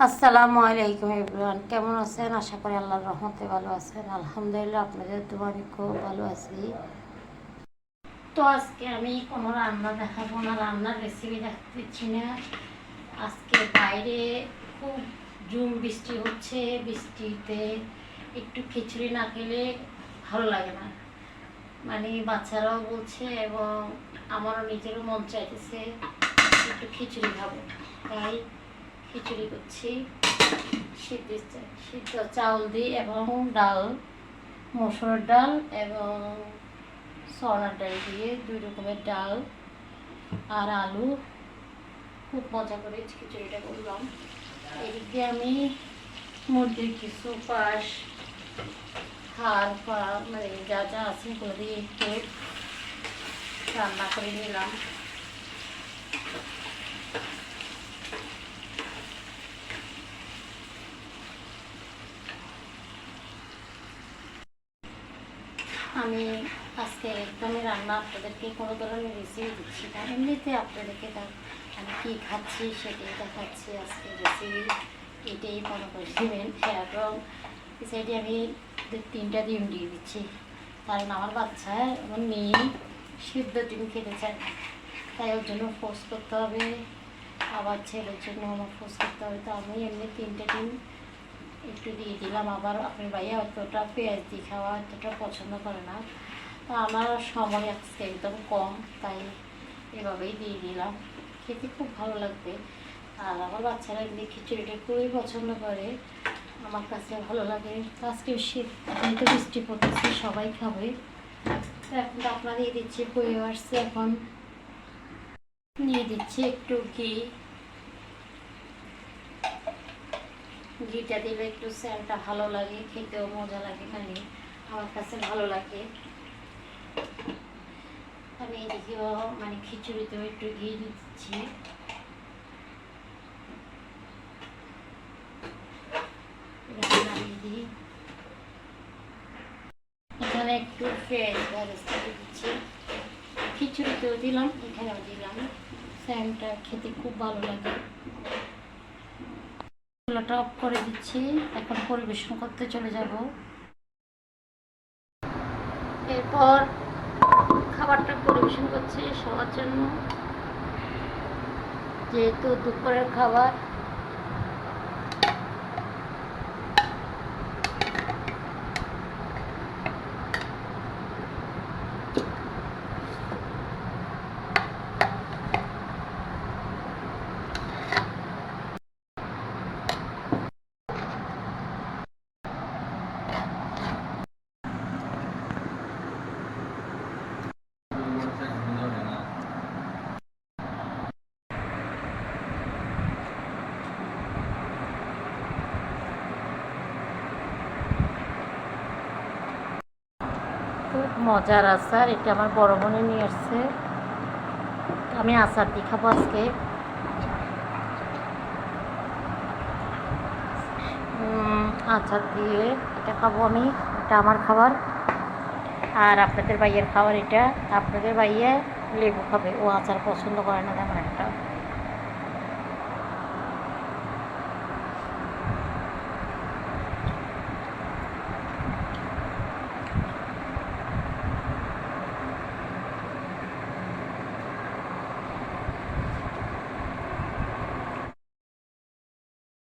আসসালামু আলাইকুম এভরিওয়ান। কেমন আছেন? আশা করি আল্লাহর রহমতে ভালো আছেন। আলহামদুলিল্লাহ, আপনাদের তো আমি খুব ভালো আছি। তো আজকে আমি কোনো রান্না দেখাবো না, রান্নার রেসিপি দেখাতে দিচ্ছি না। আজকে বাইরে খুব জুম বৃষ্টি হচ্ছে। বৃষ্টিতে একটু খিচুড়ি না খেলে ভালো লাগে না। মানে বাচ্চারাও বলছে এবং আমারও নিজেরও মন চাইতেছে একটু খিচুড়ি খাব। তাই খিচুড়ি করছি, সিদ্ধ সিদ্ধ চাউল দিই এবং ডাল, মসুর ডাল এবং সরার ডাল দিয়ে দুই রকমের ডাল আর আলু। খুব মজা করে খিচুড়িটা করলাম। এদিক আমি মুরগির কিছু পাশ হাড় পা মানে যা যা আছে ওগুলো দিয়ে একটু রান্না করে নিলাম। আমি আজকে একদমই রান্না আপনাদেরকে কোনো ধরনের রেসিপি দিচ্ছি না। এমনিতে আপনাদেরকে দেখ- আমি কী খাচ্ছি সেটাই দেখাচ্ছি আজকে রেসিপি এটাই মনে করে দেবেন এবং সাইডে আমি তিনটা ডিম দিয়ে দিচ্ছি। কারণ আমার বাচ্চা, আমার মেয়ে সিদ্ধ ডিম খেতে চায় তাই ওর জন্য ফোর্স করতে হবে। আবার ছেলের জন্য আমার ফোর্স করতে হবে। তো আমি এমনি তিনটা ডিম একটু দিয়ে দিলাম আবার আপনার ভাইয়া অতটা পেঁয়াজ দিয়ে খাওয়া অতটা পছন্দ করে না। তো আমার সময় আজকে একদম কম, তাই এভাবেই দিয়ে দিলাম। খেতে খুব ভালো লাগবে। আর আমার বাচ্চারা এমনি খিচুড়িটা খুবই পছন্দ করে। আমার কাছে ভালো লাগে। আজকে শীত, এখন তো বৃষ্টি পড়তেছে, সবাই খাবে। এখন আপনার দিয়ে দিচ্ছি বয়ে আসছে এখন। নিয়ে দিচ্ছি একটু ঘি। ঘিটা দিলে একটু স্যালটা ভালো লাগে, খেতেও মজা লাগে মানে আমার কাছে ভালো লাগে। আমি এদিকেও মানে খিচুড়িতেও একটু ঘি দিচ্ছি। এখানে একটু দিচ্ছি। খিচুড়িতেও দিলাম, এখানেও দিলাম। স্যামটা খেতে খুব ভালো লাগে। চুলাটা অফ করে দিচ্ছি। এখন পরিবেশন করতে চলে যাব। এরপর খাবারটা পরিবেশন করছি সবার জন্য। যেহেতু দুপুরের খাবার মজার আচার, এটা আমার বড় বোনে নিয়ে আসছে। আমি আচার দিয়ে খাব আজকে। আচার দিয়ে এটা খাব আমি, এটা আমার খাবার। আর আপনাদের ভাইয়ের খাবার এটা। আপনাদের ভাইয়ে লেবু খাবে, ও আচার পছন্দ করে না তেমন একটা।